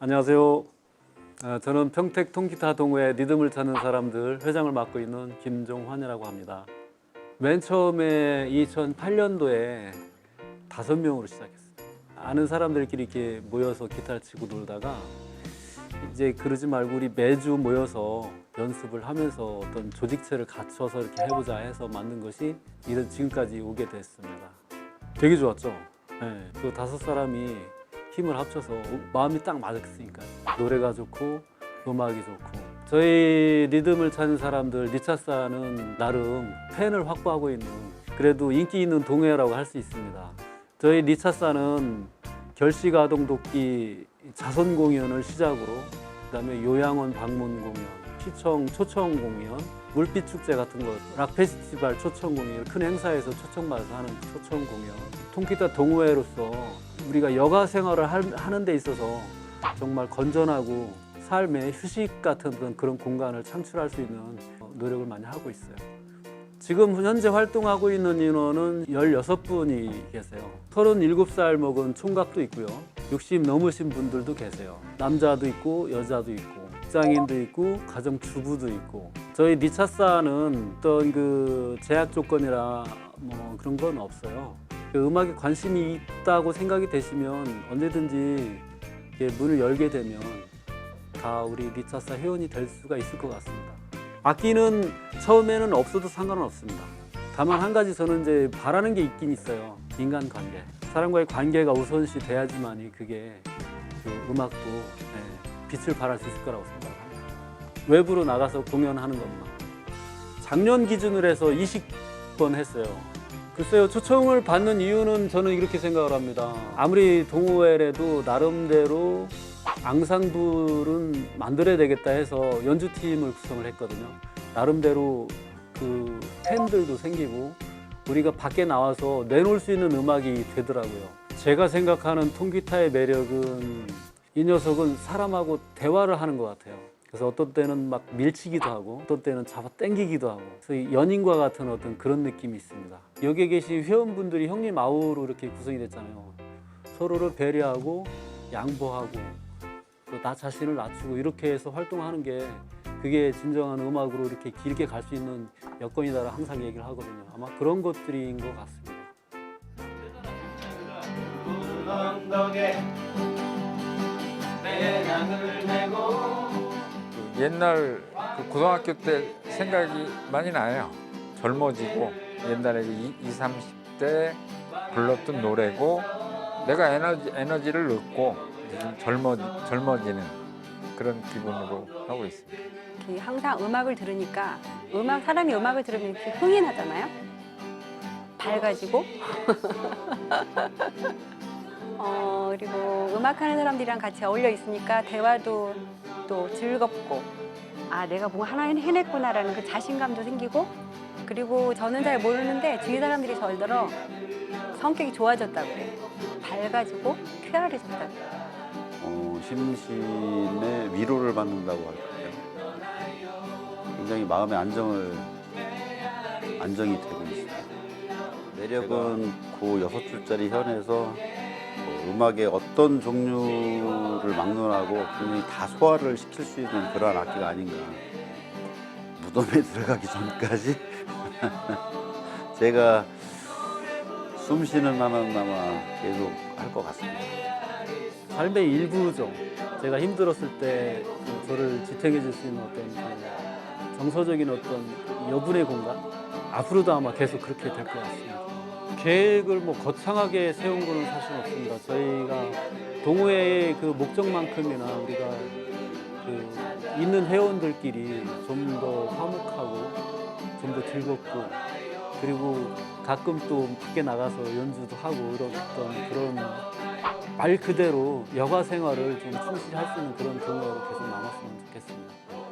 안녕하세요. 아, 저는 평택 통기타 동호회 리듬을 찾는 사람들 회장을 맡고 있는 김종환이라고 합니다. 맨 처음에 2008년도에 다섯 명으로 시작했어요. 아는 사람들끼리 이렇게 모여서 기타를 치고 놀다가 이제 그러지 말고 우리 매주 모여서 연습을 하면서 어떤 조직체를 갖춰서 이렇게 해보자 해서 만든 것이 이런 지금까지 오게 됐습니다. 되게 좋았죠. 네, 그 다섯 사람이 힘을 합쳐서 마음이 딱 맞았으니까 노래가 좋고 음악이 좋고 저희 리듬을 찾는 사람들 리차사는 나름 팬을 확보하고 있는 그래도 인기 있는 동호회라고 할 수 있습니다. 저희 리차사는 결시가동독기 자선 공연을 시작으로 그다음에 요양원 방문 공연, 시청 초청 공연, 물빛 축제 같은 거, 락 페스티벌 초청 공연, 큰 행사에서 초청받아서 하는 초청 공연, 통기타 동호회로서 우리가 여가 생활을 할- 하는 데 있어서 정말 건전하고 삶의 휴식 같은 그런 공간을 창출할 수 있는 노력을 많이 하고 있어요. 지금 현재 활동하고 있는 인원은 16분이 계세요. 37살 먹은 총각도 있고요. 60 넘으신 분들도 계세요. 남자도 있고 여자도 있고 직장인도 있고 가정 주부도 있고 저희 니차사는 어떤 그 제약 조건이라 뭐 그런 건 없어요. 그 음악에 관심이 있다고 생각이 되시면 언제든지 문을 열게 되면 다 우리 리차사 회원이 될 수가 있을 것 같습니다. 악기는 처음에는 없어도 상관은 없습니다. 다만 한 가지 저는 이제 바라는 게 있긴 있어요. 인간 관계. 사람과의 관계가 우선시 돼야지만이 그게 그 음악도 예, 빛을 발할 수 있을 거라고 생각합니다. 외부로 나가서 공연하는 것만. 작년 기준으로 해서 20번 했어요. 글쎄요, 초청을 받는 이유는 저는 이렇게 생각을 합니다. 아무리 동호회라도 나름대로 앙상블은 만들어야 되겠다 해서 연주팀을 구성을 했거든요. 나름대로 그 팬들도 생기고 우리가 밖에 나와서 내놓을 수 있는 음악이 되더라고요. 제가 생각하는 통기타의 매력은 이 녀석은 사람하고 대화를 하는 것 같아요. 그래서 어떤 때는 막 밀치기도 하고 어떤 때는 잡아 당기기도 하고 그래서 이 연인과 같은 어떤 그런 느낌이 있습니다. 여기에 계신 회원분들이 형님 아우로 이렇게 구성이 됐잖아요. 서로를 배려하고 양보하고 또나 자신을 낮추고 이렇게 해서 활동하는 게 그게 진정한 음악으로 이렇게 길게 갈 수 있는 여건이다라 항상 얘기를 하거든요. 아마 그런 것들인 것 같습니다. 옛날 그 고등학교 때 생각이 많이 나요. 젊어지고 옛날에 2, 30대 불렀던 노래고 내가 에너지, 에너지를 좀 젊어, 젊어지는 그런 기분으로 하고 있습니다. 항상 음악을 들으니까 음악 사람이 음악을 들으면 이렇게 흥이 나잖아요. 밝아지고 어 그리고 음악하는 사람들이랑 같이 어울려 있으니까 대화도 또 즐겁고 아 내가 뭔가 하나 해냈구나라는 그 자신감도 생기고 그리고 저는 잘 모르는데 주위 사람들이 저더러 성격이 좋아졌다고 그래요. 밝아지고 쾌활해졌다고. 어, 심신의 위로를 받는다고 할까요? 굉장히 마음의 안정을 안정이 되고 있습니다. 매력은 그 여섯 줄짜리 현에서 어, 음악의 어떤 종류를 막론하고 굉장히 다 소화를 시킬 수 있는 그러한 악기가 아닌가. 무덤에 들어가기 전까지 제가 숨 쉬는 한은 아마 계속 할 것 같습니다. 삶의 일부죠. 제가 힘들었을 때그 저를 지탱해 줄 수 있는 어떤 그 정서적인 어떤 여분의 공간 앞으로도 아마 계속 그렇게 될 것 같습니다. 계획을 뭐 거창하게 세운 거는 사실 없습니다. 저희가 동호회의 그 목적만큼이나 우리가 그 있는 회원들끼리 좀 더 화목하고 좀 더 즐겁고 그리고 가끔 또 밖에 나가서 연주도 하고 이런 어떤 그런 말 그대로 여가 생활을 좀 충실히 할 수 있는 그런 동호회로 계속 남았으면 좋겠습니다.